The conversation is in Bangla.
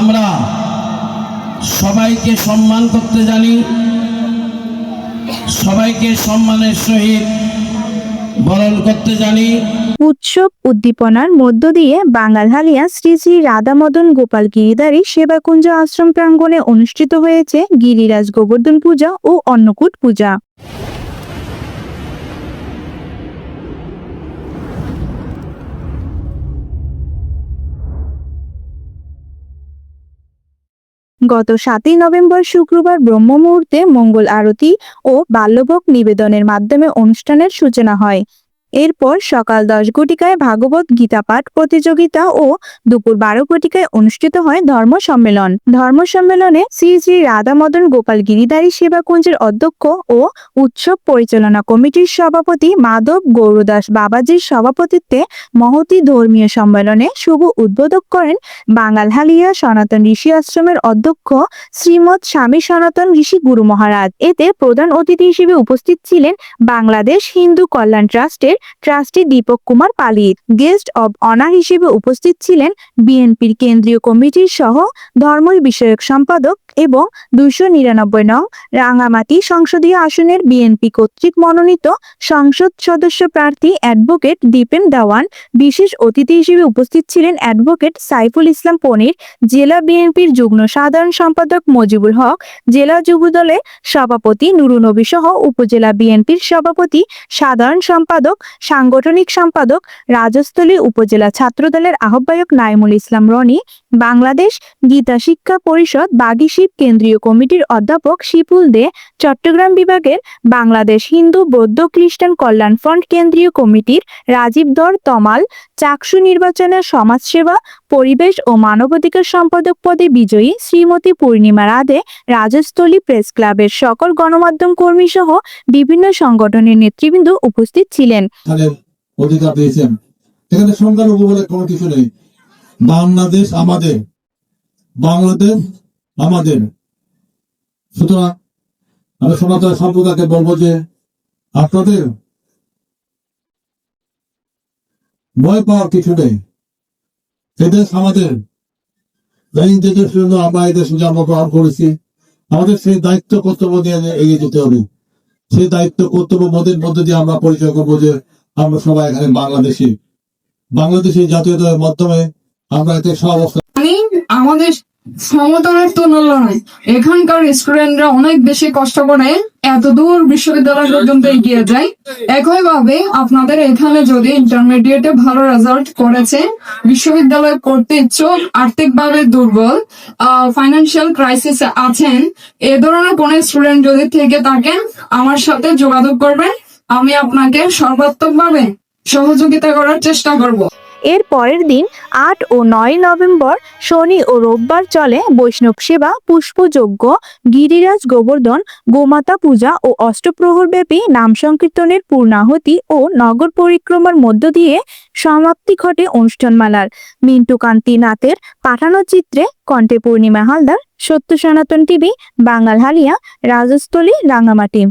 আমরা সবাইকে সম্মান করতে জানি, সবাইকে সম্মানের সহিত বরণ করতে জানি। উৎসব উদ্দীপনার মধ্য দিয়ে বাঙালহালিয়া শ্রী শ্রী রাধামদন গোপাল গিরিধারী সেবাকুঞ্জ আশ্রম প্রাঙ্গণে অনুষ্ঠিত হয়েছে গিরিরাজ গোবর্ধন পূজা ও অন্নকূট পূজা। গত সাতই নভেম্বর শুক্রবার ব্রহ্ম মুহূর্তে মঙ্গল আরতি ও বাল্যভোগ নিবেদনের মাধ্যমে অনুষ্ঠানের সূচনা হয়। এরপর সকাল দশ ঘটিকায় ভাগবত গীতা পাঠ প্রতিযোগিতা ও দুপুর বারো ঘটিকায় অনুষ্ঠিত হয় ধর্ম সম্মেলন। ধর্ম সম্মেলনে শ্রী শ্রী রাধা মদন গোপাল গিরিধারী সেবা কুঞ্জের অধ্যক্ষ ও উৎসব পরিচালনা কমিটির সভাপতি মাধব গৌরদাস বাবাজির সভাপতিত্বে মহতি ধর্মীয় সম্মেলনে শুভ উদ্বোধক করেন বাঙালহালিয়া সনাতন ঋষি আশ্রমের অধ্যক্ষ শ্রীমৎ স্বামী সনাতন ঋষি গুরু মহারাজ। এতে প্রধান অতিথি হিসেবে উপস্থিত ছিলেন বাংলাদেশ হিন্দু কল্যাণ ট্রাস্টের ট্রাস্টি দীপক কুমার পালিত। গেস্ট অব অনার হিসেবে উপস্থিত ছিলেন বিএনপির কেন্দ্রীয় কমিটির সহ ধর্ম বিষয়ক সম্পাদক এবং দুইশো নিরানব্বই নং রাঙামাটি সংসদীয় আসনের বিএনপি কর্তৃক মনোনীত সংসদ সদস্য প্রার্থী অ্যাডভোকেট দীপেন দাওয়ান, বিশেষ অতিথি হিসেবে উপস্থিত ছিলেন অ্যাডভোকেট সাইফুল ইসলাম পনির, জেলা বিএনপির যুগ্ম সাধারণ সম্পাদক মজিবুল হক, জেলা যুবদলের সভাপতি নুরুনবী সহ উপজেলা বিএনপির সভাপতি, সাধারণ সম্পাদক, সাংগঠনিক সম্পাদক, রাজস্থলী উপজেলা ছাত্রদলের আহ্বায়ক নাইমুল ইসলাম রনি বাংলাদেশ গীতা শিক্ষা পরিষদ বাগিশিব কেন্দ্রীয় কমিটির অধ্যাপক শিপুল দে, চট্টগ্রাম বিভাগের বাংলাদেশ হিন্দু বৌদ্ধ খ্রিস্টান কল্যাণ ফ্রন্ট কেন্দ্রীয় কমিটির রাজীব ধর তমাল, চাকসু নির্বাচনের সমাজসেবা, পরিবেশ ও মানবাধিকার সম্পাদক পদে বিজয়ী শ্রীমতী পূর্ণিমা রাধে, রাজস্থলী প্রেস ক্লাবের সকল গণমাধ্যম কর্মী সহ বিভিন্ন সংগঠনের নেতৃবৃন্দ উপস্থিত ছিলেন। এখানে সংখ্যালঘু বলে কোনো কিছু নেই। বাংলাদেশ আমাদের বাংলাদেশ আমাদের। সুতরাং আমি সনাতন সম্প্রদায়কে বলব যে আপনাদের ভয় পাওয়ার কিছু নেই। এদেশ আমাদের। দেশের জন্য আমরা এই দেশে জন্মগ্রহণ করেছি। আমাদের সেই দায়িত্ব কর্তব্য নিয়ে এগিয়ে যেতে হবে। সেই দায়িত্ব কর্তব্য বোধের মধ্যে দিয়ে আমরা পরিচয় করব যে আমরা সবাই এখানে বাংলাদেশি। বাংলাদেশি জাতীয়তার মাধ্যমে আমরা অবস্থা মানে আমাদের সমতলের তুলনায় এখানকার স্টুডেন্টরা অনেক বেশি কষ্ট করে এত দূর বিশ্ববিদ্যালয় পর্যন্ত এগিয়ে যায়। একইভাবে আপনাদের এখানে যদি ইন্টারমিডিয়েটে ভালো রেজাল্ট করেছে, বিশ্ববিদ্যালয় করতে ইচ্ছুক, আর্থিকভাবে দুর্বল ফাইন্যান্সিয়াল ক্রাইসিসে আছেন, এ ধরনের কোন স্টুডেন্ট যদি থেকে থাকেন আমার সাথে যোগাযোগ করবেন। আমি আপনাকে সর্বাত্মকভাবে সহযোগিতা করার চেষ্টা করব। এর পরের দিন আট ও নয় নভেম্বর শনি ও রোববার চলে বৈষ্ণব সেবা, পুষ্পযজ্ঞ, গিরিরাজ গোবর্ধন, গোমাতা পূজা ও অষ্টপ্রহর ব্যাপী নাম সংকীর্তনের পূর্ণাহতি ও নগর পরিক্রমার মধ্য দিয়ে সমাপ্তি ঘটে অনুষ্ঠানমালার। মিন্টু কান্তি নাথের পাঠানো চিত্রে কণ্ঠে পূর্ণিমা হালদার, সত্য সনাতন টিভি, বাঙাল হালিয়া, রাজস্থলী, রাঙামাটি।